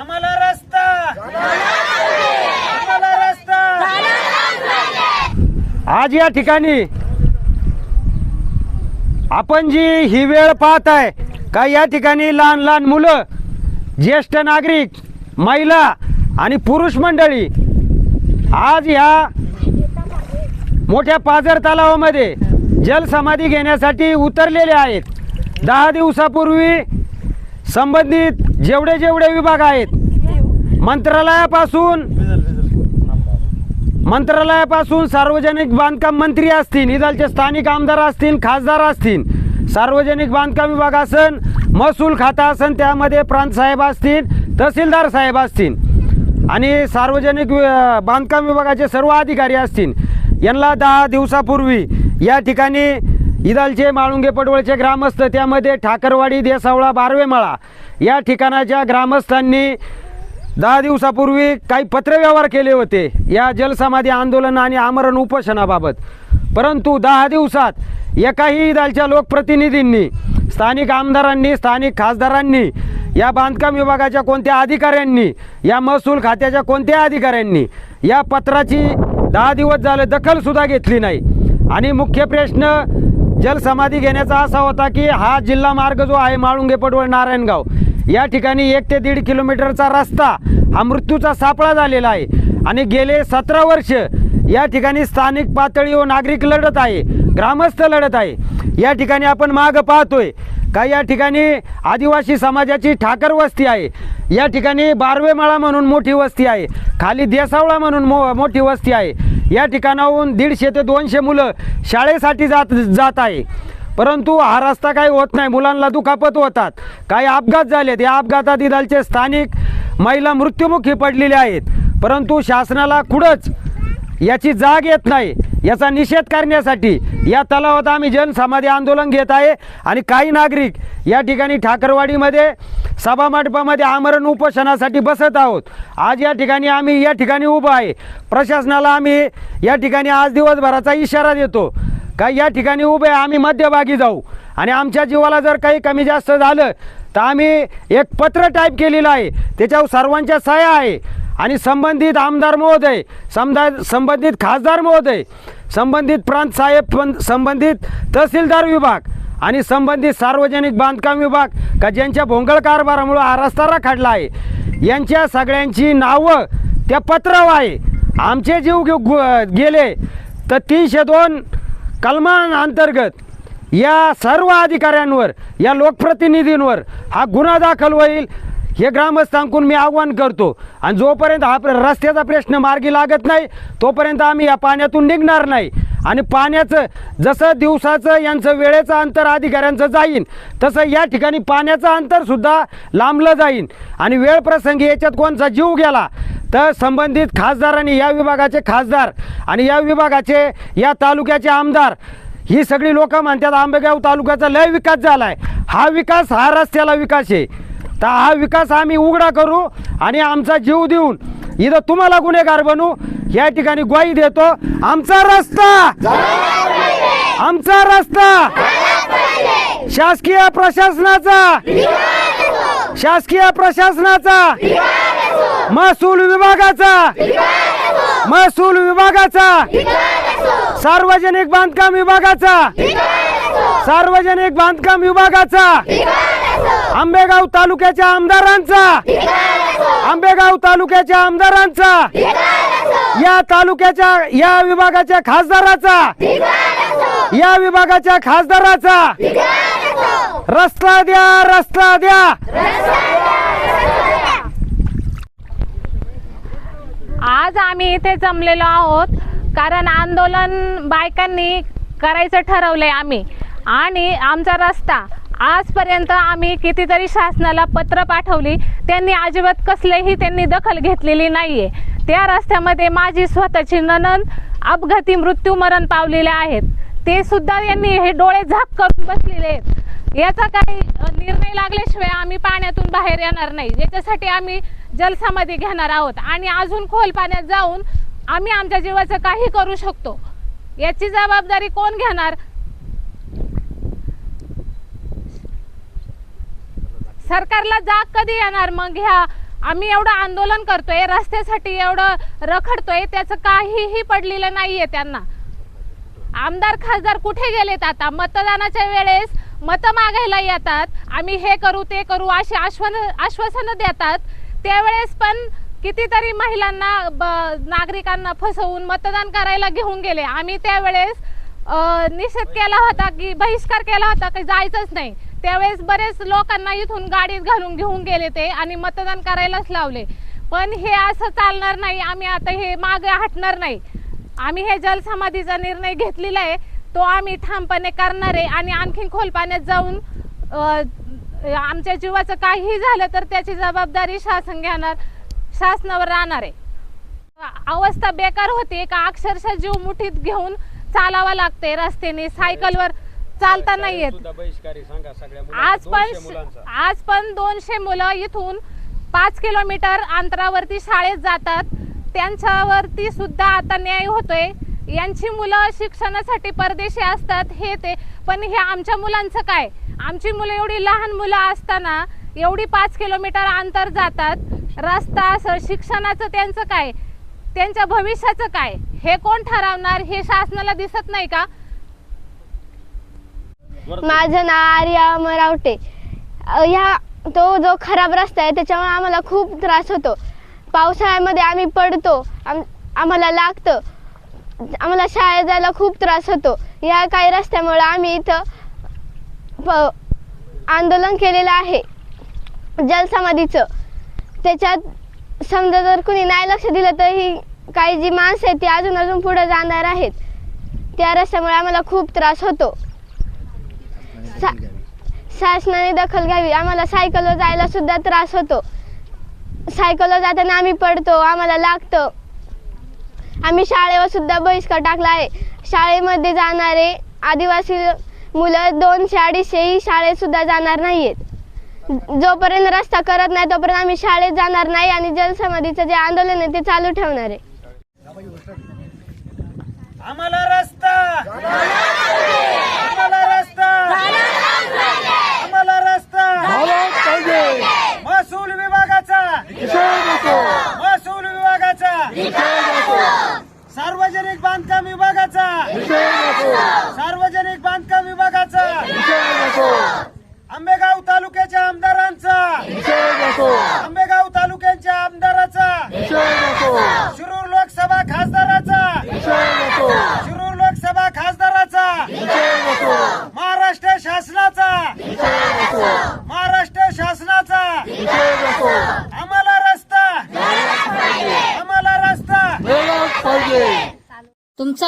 आम्हाला रस्ता! आम्हाला रस्ता! आज या ठिकाणी आपण जी ही वेळ पाहत आहे का या ठिकाणी लहान लहान मुलं ज्येष्ठ नागरिक महिला आणि पुरुष मंडळी आज ह्या मोठ्या पाझर तलावामध्ये जलसमाधी घेण्यासाठी उतरलेले आहेत. दहा दिवसापूर्वी संबंधित जेवढे जेवढे विभाग आहेत मंत्रालयापासून मंत्रालयापासून सार्वजनिक बांधकाम मंत्री असतील निदालचे स्थानिक आमदार असतील खासदार असतील सार्वजनिक बांधकाम विभाग असन महसूल खाता असन त्यामध्ये प्रांत साहेब असतील तहसीलदार साहेब असतील आणि सार्वजनिक वि- बांधकाम विभागाचे सर्व अधिकारी असतील. यांना दहा दिवसापूर्वी या ठिकाणी इदालचे माळुंगे पडवळचे ग्रामस्थ त्यामध्ये ठाकरवाडी देसावळा बारवेमाळा या ठिकाणाच्या ग्रामस्थांनी दहा दिवसापूर्वी काही पत्रव्यवहार केले होते. या जलसमाधी आंदोलन आणि आमरण उपोषणाबाबत. परंतु दहा दिवसात एकाही इदालच्या लोकप्रतिनिधींनी स्थानिक आमदारांनी स्थानिक खासदारांनी या बांधकाम विभागाच्या कोणत्या अधिकाऱ्यांनी या महसूल खात्याच्या कोणत्या अधिकाऱ्यांनी या पत्राची दहा दिवस झाले दखलसुद्धा घेतली नाही. आणि मुख्य प्रश्न जलसमाधी घेण्याचा असा होता की हा जिल्हा मार्ग जो आहे माळुंगे पडवळ नारायणगाव. या ठिकाणी एक ते दीड किलोमीटरचा रस्ता हा मृत्यूचा सापळा झालेला आहे. आणि गेले सतरा वर्ष या ठिकाणी स्थानिक पातळीवर नागरिक लढत आहे ग्रामस्थ लढत आहे. या ठिकाणी आपण माग पाहतोय का या ठिकाणी आदिवासी समाजाची ठाकर वस्ती आहे. या ठिकाणी बारवेमाळा म्हणून मोठी वस्ती आहे. खाली देसावळा म्हणून मो मोठी वस्ती आहे. या ठिकाणाहून दीडशे ते दोनशे मुलं शाळेसाठी जात जात आहे. परंतु हा रस्ता काही होत नाही. मुलांना दुखापत होतात. काही अपघात झालेत. या अपघातात इदालचे स्थानिक महिला मृत्युमुखी पडलेल्या आहेत. परंतु शासनाला कुठंच याची जाग येत नाही. याचा निषेध करण्यासाठी या तलावात आम्ही जनसमाधी आंदोलन घेत आहे आणि काही नागरिक या ठिकाणी ठाकरवाडीमध्ये सभामंडपामध्ये आमरण उपोषणासाठी बसत आहोत. आज या ठिकाणी आम्ही या ठिकाणी उभं आहे. प्रशासनाला आम्ही या ठिकाणी आज दिवसभराचा इशारा देतो. का या ठिकाणी उभे आहे, आम्ही मध्यभागी जाऊ. आणि आमच्या जीवाला जर काही कमी जास्त झालं तर आम्ही एक पत्र टाईप केलेलं आहे. त्याच्यावर सर्वांच्या सह्या आहे. आणि संबंधित आमदार महोदय समजा संबंधित खासदार महोदय संबंधित प्रांत साहेब पण संबंधित तहसीलदार विभाग आणि संबंधित सार्वजनिक बांधकाम विभाग का ज्यांच्या भोंगळ कारभारामुळं आरास्तारा रस्ता राखाडला आहे यांच्या सगळ्यांची नावं त्या पत्रावर आहे. आमचे जीव घेऊ गु- गेले तर तीनशे दोन कलमांअंतर्गत या सर्व अधिकाऱ्यांवर या लोकप्रतिनिधींवर हा गुन्हा दाखल होईल. हे ग्रामस्थांकडून मी आव्हान करतो. आणि जोपर्यंत हा प्र- रस्त्याचा प्रश्न मार्गी लागत नाही तोपर्यंत आम्ही या पाण्यातून निघणार नाही. आणि पाण्याचं जसं दिवसाचं यांचं वेळेचं अंतर अधिकाऱ्यांचं जाईन तसं या ठिकाणी पाण्याचं अंतरसुद्धा लांबलं जाईन. आणि वेळ प्रसंगी याच्यात कोणचा जीव गेला तर संबंधित खासदारांनी या विभागाचे खासदार आणि या विभागाचे या तालुक्याचे आमदार ही सगळी लोकं म्हणतात आंबेगाव तालुक्याचा लय विकास झाला आहे हा विकास हा रस्त्याला विकास आहे. तर हा विकास आम्ही उघडा करू आणि आमचा जीव देऊन इथं तुम्हाला गुन्हेगार बनू. या ठिकाणी ग्वाही देतो. आमचा रस्ता! आमचा रस्ता! शासकीय प्रशासनाचा! शासकीय प्रशासनाचा! महसूल विभागाचा! महसूल विभागाचा! सार्वजनिक बांधकाम विभागाचा! सार्वजनिक बांधकाम विभागाचा! आंबेगाव. तालुक्याच्या आमदारांचा. आंबेगाव तालुक्याच्या आमदारांचा. या तालुक्याच्या या विभागाच्या खासदाराचा. या विभागाच्या खासदाराचा. रस्ता द्या रस्ता द्या. आज आम्ही इथे जमलेलो आहोत कारण आंदोलन बायकांनी करायचं ठरवलंय आम्ही. आणि आमचा रस्ता आजपर्यंत आम्ही कितीतरी शासनाला पत्र पाठवली त्यांनी अजिबात कसलेही त्यांनी दखल घेतलेली नाहीये. त्या रस्त्यामध्ये माझी स्वतःची ननन अपघाती मृत्यू मरण पावलेले आहेत. ते सुद्धा यांनी हे डोळे झाक करून बसलेले आहेत. याचा काही निर्णय लागल्याशिवाय आम्ही पाण्यातून बाहेर येणार नाही. याच्यासाठी आम्ही जलसामध्ये घेणार आहोत आणि अजून खोल पाण्यात जाऊन आम्ही आमच्या जीवाचं काही करू शकतो. याची जबाबदारी कोण घेणार? सरकारला जाग कधी येणार? मग ह्या आम्ही एवढं आंदोलन करतोय रस्त्यासाठी एवढं रखडतोय त्याचं काहीही पडलेलं नाहीये त्यांना. आमदार खासदार कुठे गेलेत आता? मतदानाच्या वेळेस मतं मागायला येतात. आम्ही हे करू ते करू अशी आश्वान आश्वासनं देतात. त्यावेळेस पण कितीतरी महिलांना ब- नागरिकांना फसवून मतदान करायला घेऊन गेले. आम्ही त्यावेळेस निषेध केला होता की बहिष्कार केला होता की जायचंच नाही. त्यावेळेस बरेच लोकांना इथून गाडीत घालून घेऊन गेले ते आणि मतदान करायलाच लावले. पण हे असं चालणार नाही आम्ही आता हे मागे हटणार नाही. आम्ही हे जलसमाधीचा निर्णय घेतलेला आहे तो आम्ही ठामपणे करणार आहे आणि आणखीन खोल पाण्यात जाऊन आमच्या जीवाचं काहीही झालं तर त्याची जबाबदारी शासन घेणार शासनावर राहणार आहे. अवस्था बेकार होती का अक्षरशः जीव मुठीत घेऊन चालावं लागते रस्त्याने सायकलवर चालता नाही येत आज पण आज पण दोनशे मुलं इथून पाच किलोमीटर अंतरावरती शाळेत जातात. त्यांच्यावरती सुद्धा आता न्याय होतोय. यांची मुलं शिक्षणासाठी परदेशी असतात हे ते. पण हे आमच्या मुलांचं काय? आमची मुलं एवढी लहान मुलं असताना एवढी पाच किलोमीटर अंतर जातात. रस्ता असं शिक्षणाचं त्यांचं काय? त्यांच्या भविष्याचं काय? हे कोण ठरवणार हे शासनाला दिसत नाही का? माझं नाव आर्या मरावटे ह्या तो जो खराब रस्ता आहे त्याच्यामुळे आम्हाला खूप त्रास होतो. पावसाळ्यामध्ये आम्ही पडतो आम आम्हाला लागतं. आम्हाला शाळेत जायला खूप त्रास होतो. या काही रस्त्यामुळे आम्ही इथं प आंदोलन केलेलं आहे. जलसमाधीचं. त्याच्यात समजा जर कुणी नाही लक्ष दिलं तर ही काही जी माणसं आहेत ती अजून अजून पुढे जाणार आहेत. त्या रस्त्यामुळे आम्हाला खूप त्रास होतो. सा- शासनाने दखल घ्यावी. आम्हाला सायकलवर जायला सुद्धा त्रास होतो. सायकलवर जाताना आम्ही पडतो आम्हाला लागतं. आम्ही शाळेवर सुद्धा बहिष्कार टाकला आहे. शाळेमध्ये जाणारे आदिवासी मुलं दोनशे अडीचशेही शाळेत सुद्धा जाणार नाही आहेत जोपर्यंत रस्ता करत नाही तोपर्यंत आम्ही शाळेत जाणार नाही आणि जलसमाधीचं जे आंदोलन आहे ते चालू ठेवणार आहे. आम्हाला रस्ता आम्हाला रस्ता आम्हाला रस्ता महसूल विभागाचा महसूल विभागाचा. सार्वजनिक बांधकाम विभागाचा. सार्वजनिक बांधकाम विभागाचा. आंबेगाव तालुक्याच्या आमदारांचा. आंबेगाव तालुक्याच्या आमदाराचा. शिरूर लोकसभा खासदाराचा शिरूर लोकसभा खासदाराचा महाराष्ट्र शासनाचा महाराष्ट्र शासनाचा आम्हाला रस्ता आम्हाला रस्ता तुमचा